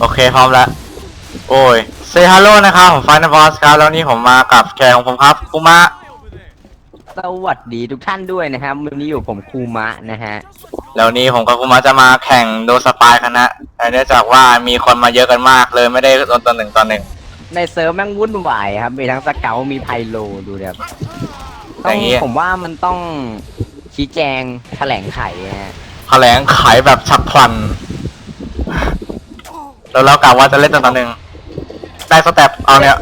โอเคพร้อมแล้ว โอ้ยเซฮัลโหลนะครับผมฟานบอสครับแล้วนี่ผมมากับแขกของผมครับคุมะสวัสดีทุกท่านด้วยนะครับวันนี้อยู่ผมครูมะนะฮะแล้วนี้ผมกับคุมะจะมาแข่งโดสปายคณะแต่เนื่องจากว่ามีคนมาเยอะกันมากเลยไม่ได้โดนตัวหนึ่งต่อหนึ่งในเซิร์ฟแม่งวุ่นวายครับมีทั้งสเกลมีไพโลดูแบบต้อองย่างงี้ผมว่ามันต้อง ชี้แจงแถลงไขนะฮะแถลงขายแบบฉับพลัน แล้วเรากะว่าจะเล่นตัวต่อหนึ่งได้สเต็ปเอาเนี่ย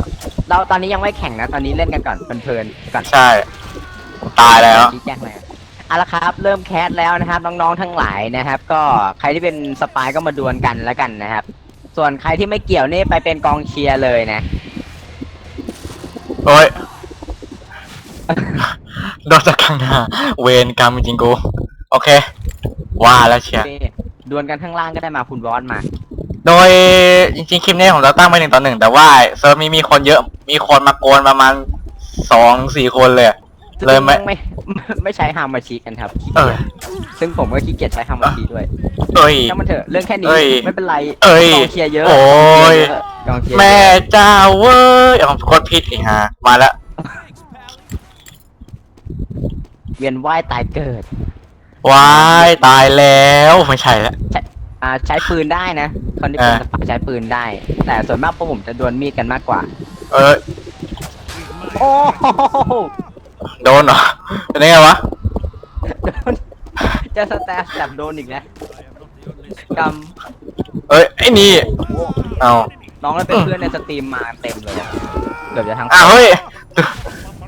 เราตอนนี้ยังไม่แข่งนะ ตอนนี้เล่นกันก่อนเพลินๆก่อนใช่ ตายแล้ว ชี้แจงเลยเอาละครับ เริ่มแคสแล้วนะครับ น้องๆทั้งหลายนะครับ ก็ใครที่เป็นสปายก็มาดวลกันแล้วกันนะครับ ส่วนใครที่ไม่เกี่ยวนี่ไปเป็นกองเชียร์เลยนะ โอ้ย โดนจากข้างหน้า เวรกรรมจริงๆกู โอเค ว่าแล้วเชียร์โอเคดวลกันข้างล่างก็ได้มาคุณบอสมา โดยจริงๆ คลิปนี้ผมจะตั้งไปหนึ่งต่อหนึ่งแต่ว่าเซิร์ฟนี้มีคนเยอะมีคนมาโกนประมาณสองสี่คนเลยเลยไม่ ไม่ไม่ใช้ฮามาชิกันครับขี้เอเกีอยจซึ่งผมก็ขี้เกียจใช้ฮามาชิด้วยเอ้ย ถ้ามันเถอะเรื่องแค่นี้เอ้ยไม่เป็นไรเอ้ยกองเชียร์เยอะโอ้ย กองเชียร์เยอะแม่เจ้าเว้ยเอาผมกดผิดอีกฮะมาแล้ว เวียนว่ายตายเกิดว้ายตายแล้วไม่ใช่แล้วอ่าใช้ปืนได้นะ คนที่เป็นอ่า สปายใช้ปืนได้ แต่ส่วนมากพวกผมจะดวลมีดกันมากกว่า เออโอ้โหโดนเหรอเป็นไงวะโดนจะสแตปจับโดนอีกนะกเอ้ยไอ้นี่เอาำน้องแล้วเป็นเพื่อนในสตรีมมาเต็มเลยอะเกือบจะทั้งอ้าวเฮ้ย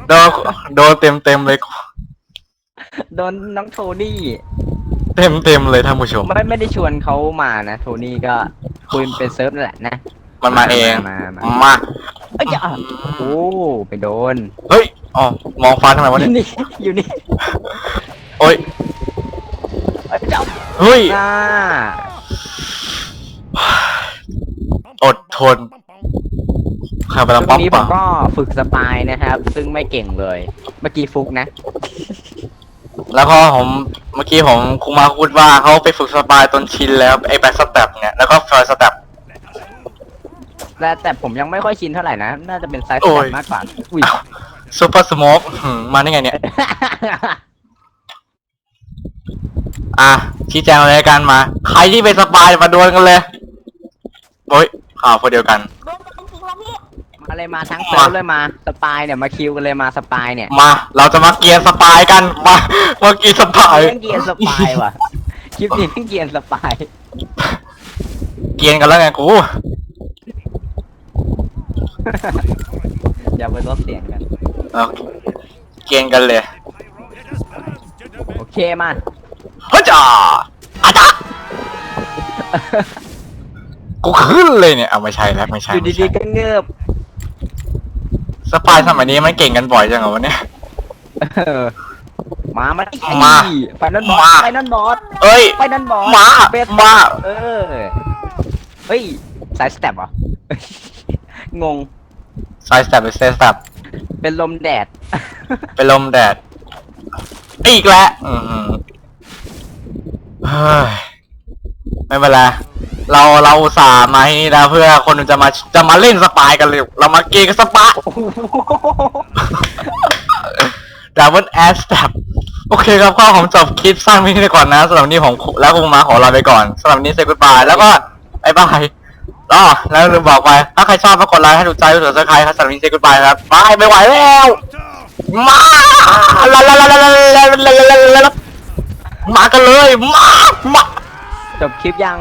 โดนโดนเต็มเต็มๆเลย โดนน้องโทนี่เต็มเต็มๆเลยท่านผู้ชม ไม่ไม่ได้ชวนเขามานะโทนี่ก็คุยเป็นเซิร์ฟนั่นแหละนะมันมาเอง มามามา เอ้ยอย่าโอ้ไปโดนเฮ้ย อ๋อ มองฟ้าทำไมวะอเนี่ย ยู่นี่อยู่นี่โอ้ย เอ้ยเจ้าเฮ้ยอ่าอดทน ข้าไปช่แล้ววป๊องปนี้ผป่ะมก็ฝึกสปายนะครับ ซึ่งไม่เก่งเลย เมื่อกี้ฟุกนะ แล้วก็ผมเมื่อกี้ผมครูมาพูดว่าเขาไปฝึกสปายตนชินแล้วไอ้แบ็คสเต็ปเนี่ยแล้วก็ฟลอยสเต็ป แต่แต่ผมยังไม่ค่อยชินเท่าไหร่นะ น่าจะเป็นไซส์โอ้แบยบมากกว่าอุ้ย ซูเปอร์สโมกมาได้ไงเนี่ย อะชี้แจงรายการมา ใครที่เป็นสปายมาดวลกันเลยโอ้ยข่าวคนเดียวกัน มาเลยมาทั้งเซิร์ฟเลยมาสปายเนี่ยมาคิวกันเลยมาสปายเนี่ยมา เราจะมาเกียร์สปายกันมามาเกียร์สปายเล่นเกียร์สปายว่ะคลิปนี้เล่นเกียร์สปายเกียร์กันแล้วไงกูอย่าไปลดเสียงกันเอาเกียร์กันเลยโอเคมาเฮ้ยจ้าอาจากูขึ้นเลยเนี่ย เอาไม่ใช่แล้วไม่ใช่อยู่ไม่ดีใช่ๆก็เงือบ สปายสมัยนี้มันเก่งกันบ่อยจังเหรอวะเนี่ย เออมามาดิมาไฟนั่นบอสมา ไฟนั่นบอสเอ้ย ไฟนั่นบอสมาเบสมา เออเฮ้ยสายสเต็ปเหรองงไซส์สเต็ปหรือเซสเต็ปเป็นลมแดดเป็นลมแดด อีกแล้วอืมเฮ้ยไม่เป็นไร เราเราอุตสาห์มาที่นี่แล้วเพื่อคนจะมาจะมาเล่นสปายกันเลยเรามาเกย์กันสปายดับเบิลแอสแต็บโอเคครับก็ผมจบคลิปสั้นไว้ที่นี่ก่อนนะสำหรับวันนี้ผมแล้วคงมาขอลาไปก่อนสำหรับวันนี้เซกุดบายแล้วก็บายบายอ๋อแล้วลืมบอกไปถ้าใครชอบก็กดไลค์ให้ถูกใจกดติดตามครับสำหรับวันนี้เซกุดบายครับบายไม่ไหวแล้วมาลาลาลาลาลาลาลาลาลามากันเลยมามาจบคลิปยัง